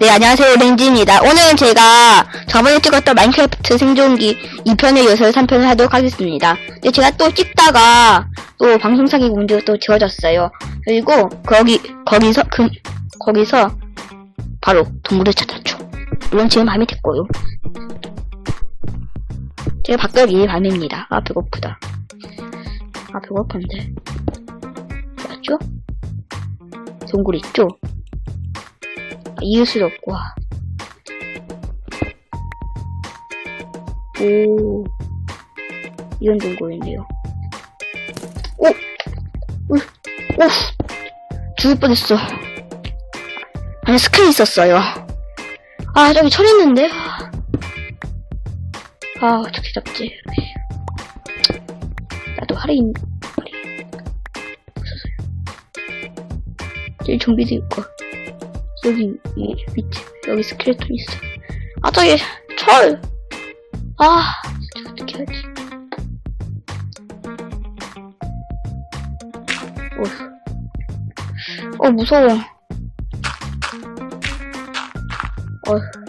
네, 안녕하세요. 렌지입니다. 오늘은 제가 저번에 찍었던 마인크래프트 생존기 2편의 요소를 3편을 하도록 하겠습니다. 근데 제가 또 찍다가 또 방송사기 문제로 또 지워졌어요. 그리고 거기, 거기서, 그, 거기서 바로 동물을 찾았죠. 물론 지금 밤이 됐고요. 제가 바꿔기 밤입니다. 아, 배고프다. 아, 배고픈데. 맞죠? 동굴 있죠? 아, 이웃을 없고. 와. 오. 이런 동굴인데요. 오! 오! 오! 죽을 뻔했어. 안에 스크린 있었어요. 아, 저기 철 있는데? 아, 어떻게 잡지? 나도 할인, 할인. 없어서요. 저기 좀비도 있고. 여기, 이 밑에, 여기 스켈레톤 있어. 아, 저기, 철! 아, 진짜 어떻게 하지? 어, 어, 무서워. 어.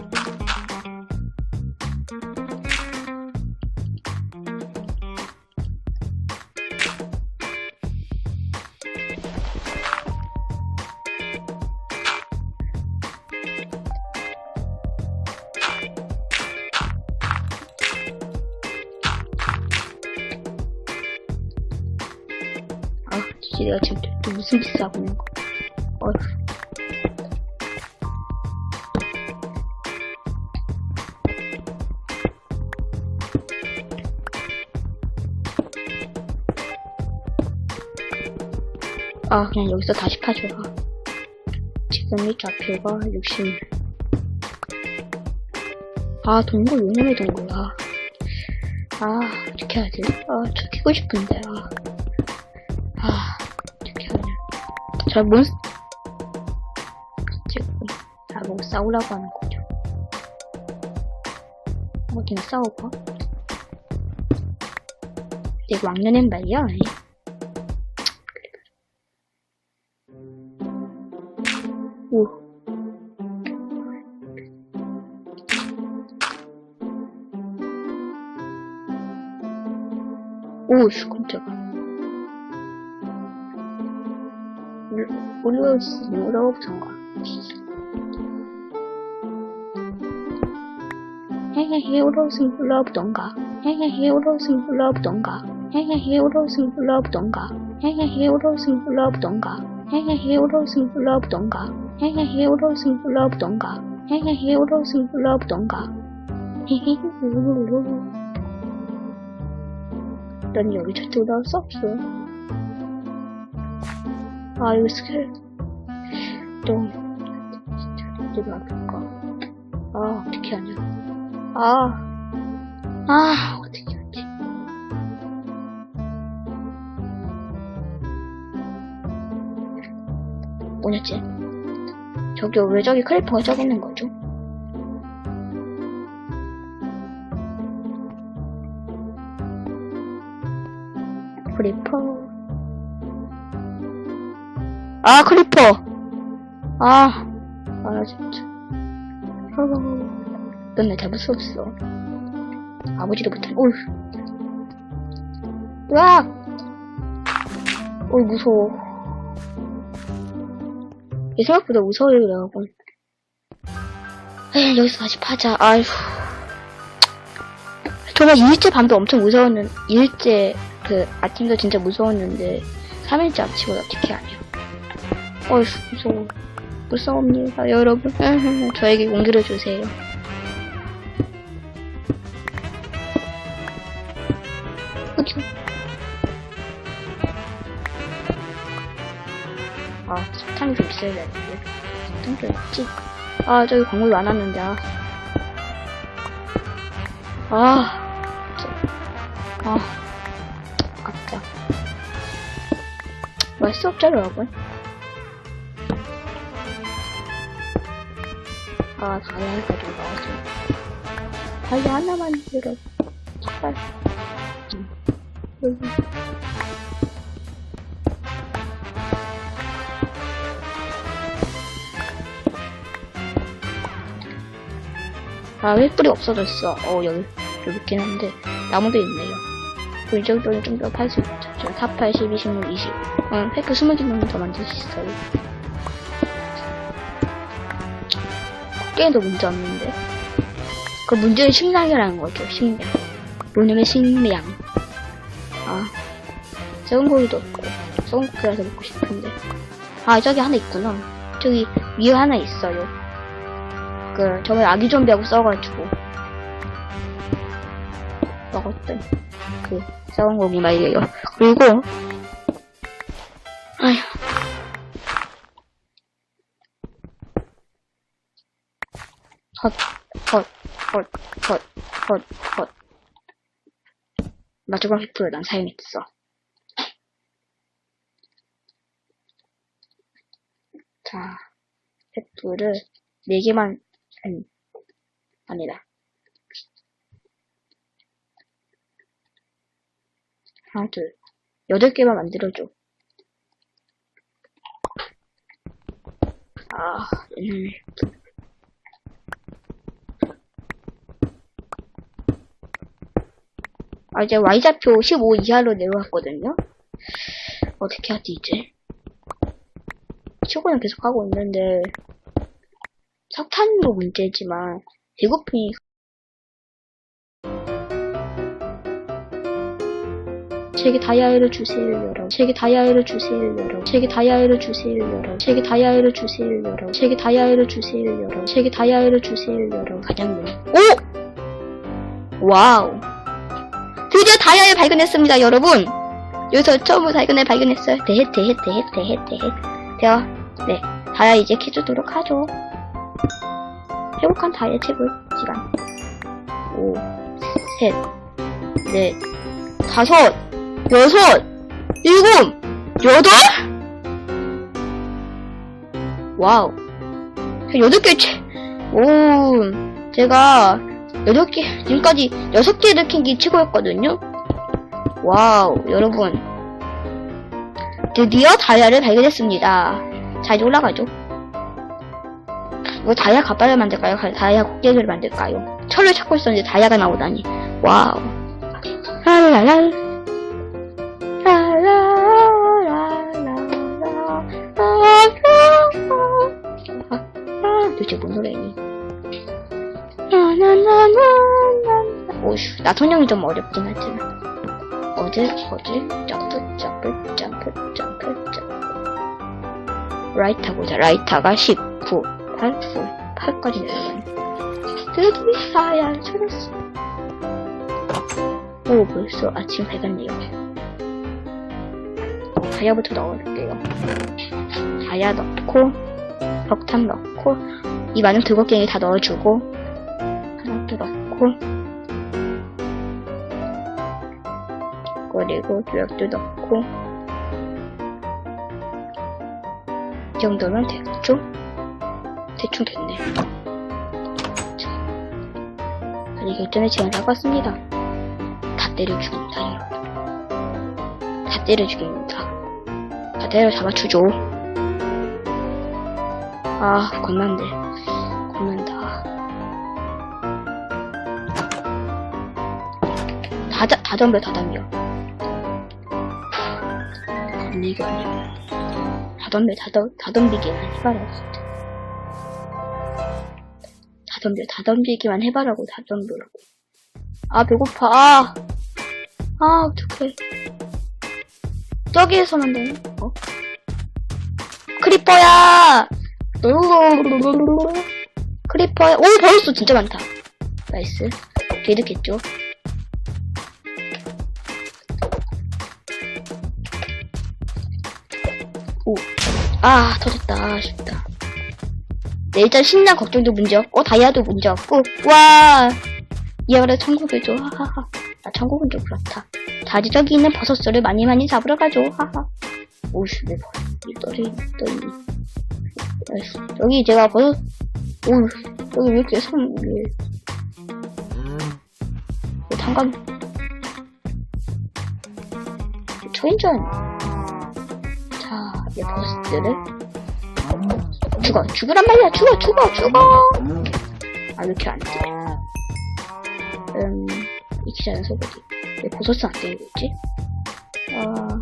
아, 그냥 여기서 다시 파줘. 지금 이 좌표가 60. 아, 동굴, 요놈의 동굴. 아, 아, 어떻게 돼? 아, 죽이고 싶은데, 아. 아, 어떻게 하냐. 저 몬, 지금, 나보고 싸우라고 하는 거죠. 어, 그냥 싸워봐. 내가 왕년엔 말이야. 오. 오, 씨, 깜짝아. 올라오지, 올라오던가. 헤헤헤, 올라오승 올라오던가. 헤헤헤, 올라오승 올라오던가. 헤헤헤, 올라오승 올라오던가. 헤헤헤, 올라오승 올라오던가. 헤헤헤, 올라오승 올라오던가. 헤헤헤, 올라오승 올라오던가. 헤헤헤, 올라오승 올라오던가. 헤헤헤, 올라오던가. 난 여기 절대 올라올 수 없어. 아, 이거 스킬. 좀, 진짜, 이거 아플까. 아, 어떻게 하냐. 아, 아, 어떻게 하지. 뭐였지? 저기, 왜 저기 크리퍼가 저기 있는 거죠? 크리퍼. 아, 크리퍼! 아, 아, 진짜. 어, 넌날 잡을 수 없어. 아버지도 못해. 어휴. 으악! 어이, 무서워. 얘 생각보다 무서워요, 그래갖고. 에이, 여기서 다시 파자. 아휴. 정말 2일째 밤도 엄청 무서웠는, 2일째 그 아침도 진짜 무서웠는데, 3일째 아침은 어떻게 하냐. 어휴, 무서워. 무서웁니다, 여러분. 저에게 용기를 주세요. 아, 석탄이 좀 있어야 되는데. 석탄 좀 있지? 아, 저기 광물 많았는데, 아. 아. 아, 말수 없죠, 여러분? 아, 좀 나왔어. 다이아 하나만 들어. 제발. 음. 여기. 아, 횃불이 없어졌어. 어, 여기, 여기 있긴 한데, 나무도 있네요. 그리고 이쪽으로는 좀더 팔 수 있죠. 제가 4, 8, 12, 16, 20. 응, 횃불 20개 정도 더 만들 수 있어요. 게임도 문제 없는데. 그 문제는 식량이라는 거죠, 식량. 로님의 식량. 아, 썩은 고기도 없고, 썩은 고기라서 먹고 싶은데. 아, 저기 하나 있구나. 저기 위에 하나 있어요. 그, 저번에 아기 좀비하고 써가지고. 먹었던, 그, 썩은 고기 말이에요. 그리고, 아휴. 헛, 헛, 헛, 헛, 헛, 헛. 마지막 횃불을 난 사용했어. 자, 횃불을 4개만, 아니, 아니다. 하나, 둘, 8개만 만들어줘. 아, 음. 아, 이제 Y좌표 15 이하로 내려왔거든요? 어떻게 하지, 이제? 치고는 계속 하고 있는데, 석탄도 문제지만, 배고프니, 제게 다이아를 주세요, 여러분. 제게 다이아를 주세요, 여러분. 제게 다이아를 주세요, 여러분. 제게 다이아를 주세요, 여러분. 제게 다이아를 주세요, 여러분. 제게 다이아를 주세요, 여러분. 가장님. 오! 와우. 드디어 다이아를 발견했습니다, 여러분. 여기서 처음으로 다이아를 발견했어요. 대헷, 대헷, 대헷, 대헷, 대헷. 되어, 네. 다이아 이제 캐주도록 하죠. 행복한 다이아 채굴 시간. 오, 셋, 넷, 다섯, 여섯, 일곱, 여덟? 와우. 여덟 개 채, 오, 제가 여덟 개, 지금까지 여섯 개를 캔게 최고였거든요? 와우, 여러분. 드디어 다이아를 발견했습니다. 자, 이제 올라가죠. 이거 다이아 가발을 만들까요? 다이아 곡괭이를 만들까요? 철을 찾고 있었는데 다이아가 나오다니. 와우. 랄랄랄. 도대체 뭔 노래니? 오휴, 나선형이 좀 어렵긴 하지만. 어딜, 어딜, 점프, 점프, 점프, 점프, 점프. 라이터 보자. 라이터가 10, 9, 8, 9, 8까지 내려가네. 드디어 다이아를 찾았어. 오, 벌써 아침 밝았네요. 다이아부터 넣어볼게요. 다이아 넣고, 벽탄 넣고, 이 많은 들곡갱이 다 넣어주고, 하나 또 넣고, 그리고 조약도 넣고, 이 정도면 됐죠? 대충 됐네. 자, 아니 결전의 시간 나갔습니다. 다 때려 여러분. 다 때려 죽입니다. 다 때려 잡아주죠. 아, 겁난데. 겁난다. 다, 다, 다 덤벼, 다 덤벼. 겁니가 아니야. 다 덤벼, 다, 덤, 다 덤비기만 해봐라, 진짜. 다 덤벼, 다 덤비기만 해봐라고, 다 덤벼라고. 아, 배고파, 아. 아, 어떡해. 저기에서만 되네, 어? 크리퍼야! 크리퍼야, 오, 벌써 진짜 많다. 나이스. 개득했죠? 오. 아, 터졌다. 아쉽다. 네, 일단 식량 걱정도 문제 없고, 다이아도 문제 없고, 와! 이하라 천국이죠. 하하하. 아, 천국은 좀 그렇다. 다지 저기 있는 버섯들을 많이 많이 잡으러 가죠. 하하. 오씨, 왜 버섯이 떨이. 나이스. 여기 제가 버섯, 오, 여기 왜 이렇게 섬, 왜, 왜 단감, 초인전. 자, 이제 버섯들을 죽어, 죽으란 말이야, 죽어, 죽어, 죽어! 아, 왜 이렇게 안 돼? 음, 않은 소고기. 왜 버섯은 안 되고 있지? 아,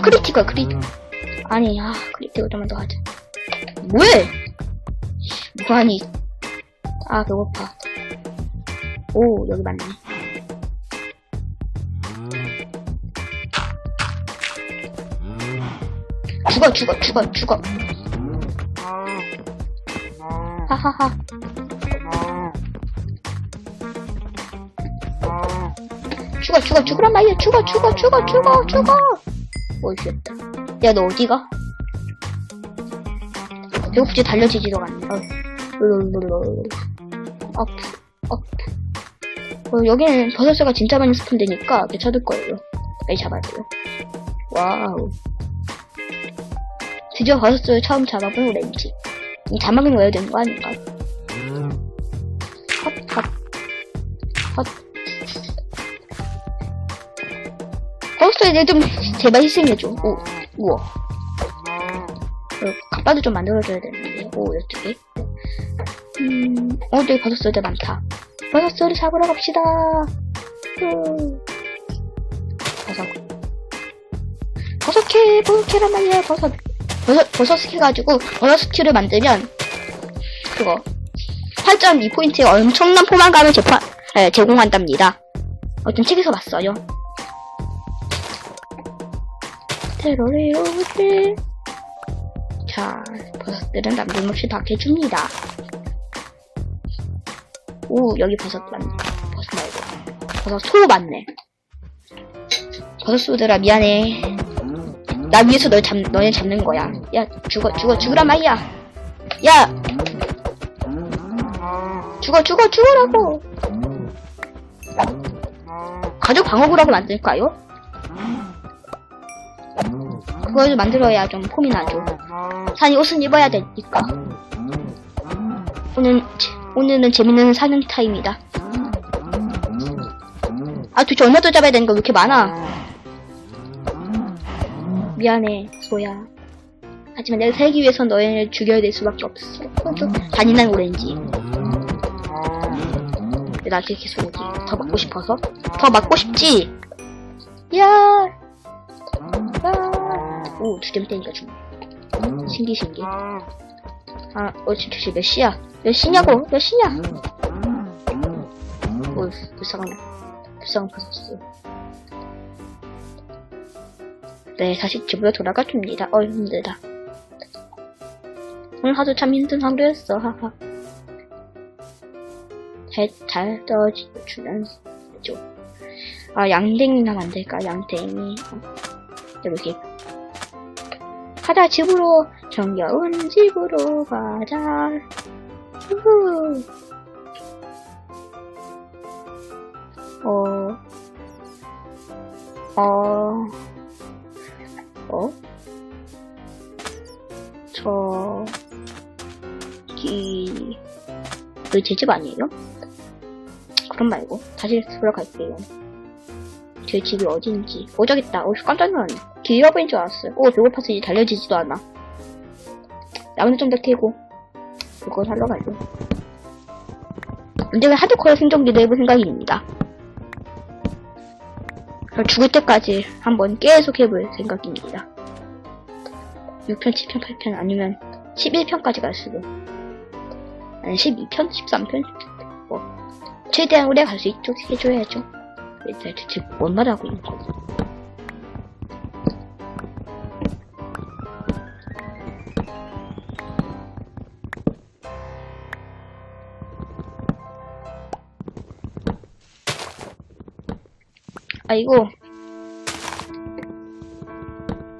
크리티가, 크리티가, 크리티. 아니, 아, 크리티가 좀만 더 하자. 씨, 뭐하니? 아, 배고파. 오, 여기 맞네. 죽어, 죽어, 죽어, 죽어. 하하하. 죽어, 죽어, 죽으란 말이야. 죽어, 죽어, 죽어, 죽어, 죽어. 오, 죽였다. 야, 너 어디가? 배고프지 달려지지도 않네. 어. 아프, 아프. 어, 여기는 버섯새가 진짜 많이 스폰 되니까 괜찮을 거예요. 빨리 잡아야 돼요. 와우. 드디어 버섯을 처음 잡아본 오렌지. 이 자막을 넣어야 되는 거 아닌가? 버섯을 내좀 제발 희생해줘. 오, 우와. 어, 갑바도 좀 만들어줘야 되는데. 오, 이쪽에. 음, 어, 여기 버섯 소리 많다. 버섯 소리 잡으러 갑시다. 후. 버섯. 버섯캐, 버섯캐란 말이야, 버섯. 버섯, 버섯 캐 가지고, 버섯 스튜를 만들면, 그거. 8.2포인트의 엄청난 포만감을 제파, 에, 제공한답니다. 어떤 책에서 봤어요. 테러리오들. 자, 버섯들은 남김없이 다 캐줍니다. 오, 여기 버섯 맞네. 버섯 말고. 버섯 소 맞네. 버섯 소들아, 미안해. 나 위해서 널 잡, 너네 잡는 거야. 야, 죽어, 죽어, 죽으란 말이야. 야! 죽어, 죽어, 죽으라고! 가족 방어구라고 만들까요? 그걸 만들어야 좀 폼이 나죠. 산이 옷은 입어야 되니까. 오늘, 오늘은 재밌는 사냥 타임이다. 아, 도대체 얼마 더 잡아야 되는 거 왜 이렇게 많아? 미안해, 소야. 하지만 내가 살기 위해서 너희를 죽여야 될 수밖에 없어. 좀 잔인한 오렌지. 왜 나한테 계속 오지? 더 맞고 싶어서? 더 맞고 싶지? 야! 야! 오, 두 점 때니까 죽네. 신기, 신기. 아, 어, 지금 도대체 몇 시야? 몇 시냐고? 몇 시냐? 오, 불쌍한, 불쌍한 버섯스. 네, 다시 집으로 돌아가 줍니다. 어, 힘들다. 오늘 하루 참 힘든 하루였어, 하하. 잘, 잘 떨어지면 죠 아, 양댕이나 만들까, 양댕이. 어, 이렇게. 가자, 집으로. 정겨운 집으로 가자. 우후. 어, 어, 어? 저, 기, 여기 제집 아니에요? 그럼 말고, 다시 돌아갈게요. 제 집이 어딘지. 오, 저기 있다. 오, 깜짝 놀랐네. 길 잃어버린 줄 알았어 요. 오, 배고파서 이제 달려지지도 않아. 나무는 좀더 캐고, 그거 사러 가죠. 언젠가 하드코어 생존기도 해볼 생각입니다. 죽을 때까지 한번 계속 해볼 생각입니다. 6편, 7편, 8편, 아니면 11편까지 갈 수도. 아니, 12편, 13편? 뭐, 최대한 오래 갈 수 있도록 해줘야죠. 일단 대체 뭔 말하고 있는 거지? 아이고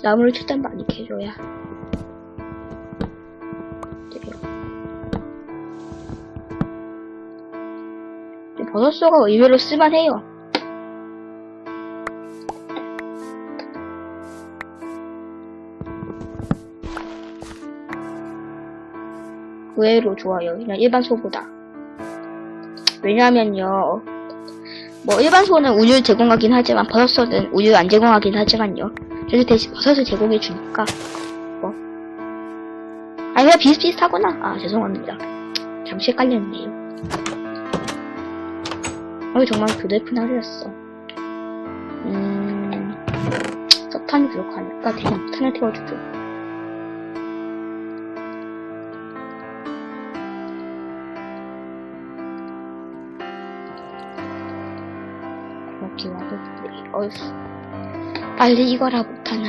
나무를 최대한 많이 캐줘야 돼요. 버섯소가 의외로 쓸만해요. 의외로 좋아요. 그냥 일반 소보다. 왜냐하면요. 뭐 일반 소는 우유 제공하긴 하지만 버섯 소는 우유 안 제공하긴 하지만요. 그래서 대신 버섯을 제공해 주니까 뭐. 아 아니, 그냥 비슷비슷하구나. 아, 죄송합니다. 잠시 헷갈렸네요. 어, 정말 교대푼 하루였어. 음, 석탄이 부족하니까 대신 석탄을 태워주죠. 와도, 어휴. 빨리 이거라 못하나.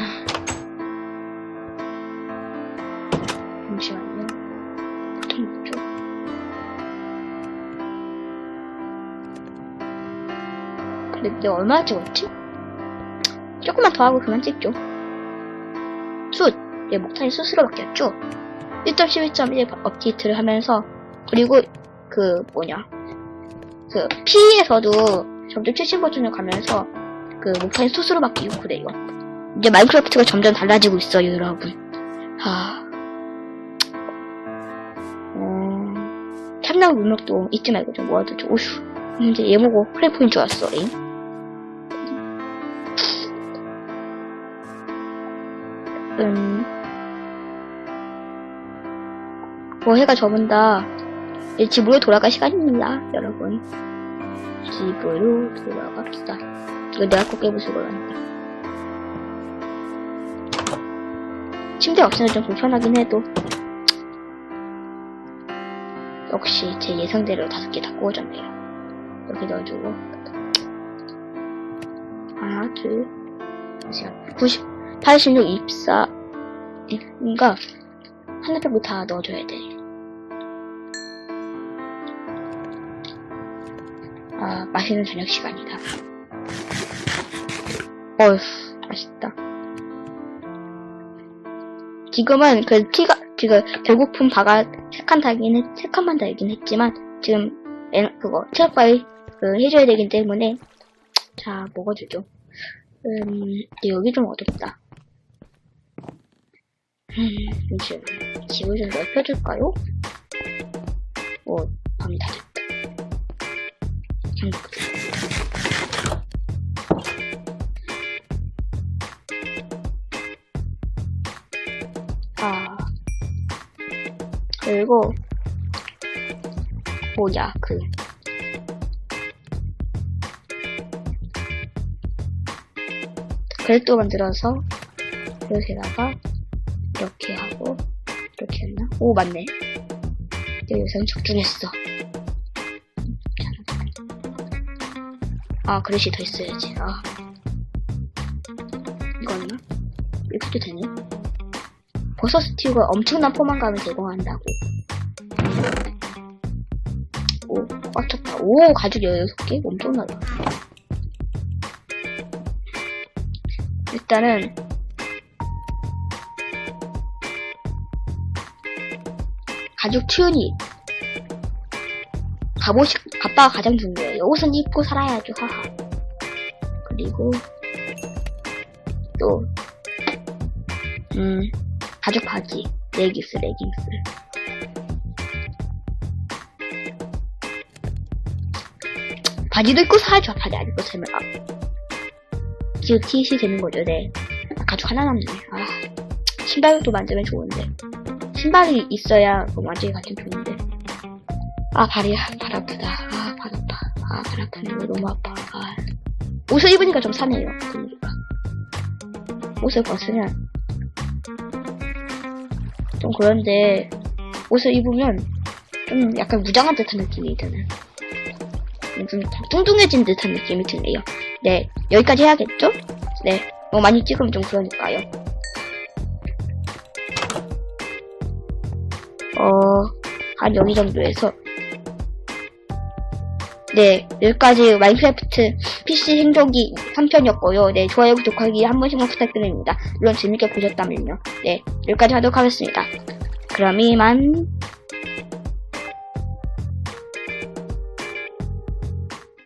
잠시만요. 보통 뭐죠? 근데 내가 얼마나 찍었지? 조금만 더 하고 그만 찍죠. 숫! 예, 목탄이 숫으로 바뀌었죠? 1.11.1 업데이트를 하면서, 그리고, 그, 뭐냐. 그, P에서도 점점 70버전을 가면서, 그, 목탄이 숫으로 바뀌고 그래요. 이제 마인크래프트가 점점 달라지고 있어요, 여러분. 하. 음, 탐나고 문명도 잊지 말고 좀 모아두죠. 오휴. 이제 플레이포인 줄 알았어, 에잉. 음. 뭐 해가 저문다. 이제 집으로 돌아갈 시간입니다, 여러분. 집으로 돌아갑시다. 이거 내가 꼭 깨부수고 간다. 침대 없으면 좀 불편하긴 해도. 역시 제 예상대로 다섯 개 다 구워졌네요. 여기 넣어주고. 하나, 둘, 잠시만. 90, 86, 24, 그러니까 하나별로 다 넣어줘야 돼. 아, 맛있는 저녁 시간이다. 어휴, 맛있다. 지금은 그 티가, 지금 결국품 바가 세칸 달긴 했, 세 칸만 달긴 했지만, 지금, 에, 그거, 체력바이, 그, 해줘야 되기 때문에, 자, 먹어주죠. 음, 근데 여기 좀 어둡다. 음, 잠시만요. 집을 좀 넓혀줄까요? 오, 밤이 다 됐다. 행복해. 아. 그리고, 뭐야, 그. 그릇도 만들어서, 그릇에다가, 이렇게 하고, 이렇게 했나? 오, 맞네. 요새는 적중했어. 아, 그릇이 더 있어야지. 아. 이거였나? 이렇게 되네? 버섯 스튜가 엄청난 포만감을 제공한다고. 오, 꽉 찼다. 오, 가죽 16개? 엄청나다. 일단은, 가죽 튜닉. 갑옷이, 아빠가 가장 중요해요. 옷은 입고 살아야죠, 하하. 그리고, 또, 음, 가죽 바지, 레깅스, 레깅스. 바지도 입고 살아야죠, 바지 안 입고 살면. 아. 지금 티시 되는 거죠, 네. 아, 가죽 하나 남네. 아, 신발도 만들면 좋은데. 신발이 있어야 그 완전히 같은 좋은데. 아, 발이, 발 아프다. 발 아프네. 너무 아파. 아. 옷을 입으니까 좀 사네요. 그러니까. 옷을 벗으면 좀 그런데 옷을 입으면 좀 약간 무장한 듯한 느낌이 드는 좀 뚱뚱해진 듯한 느낌이 드네요. 네, 여기까지 해야겠죠? 네, 뭐 많이 찍으면 좀 그러니까요. 어, 한 여기 정도에서 네, 여기까지 마인크래프트 PC 행동기 3편이었고요. 네, 좋아요, 구독하기 한 번씩만 부탁드립니다. 물론 재밌게 보셨다면요. 네, 여기까지 하도록 하겠습니다. 그럼 이만.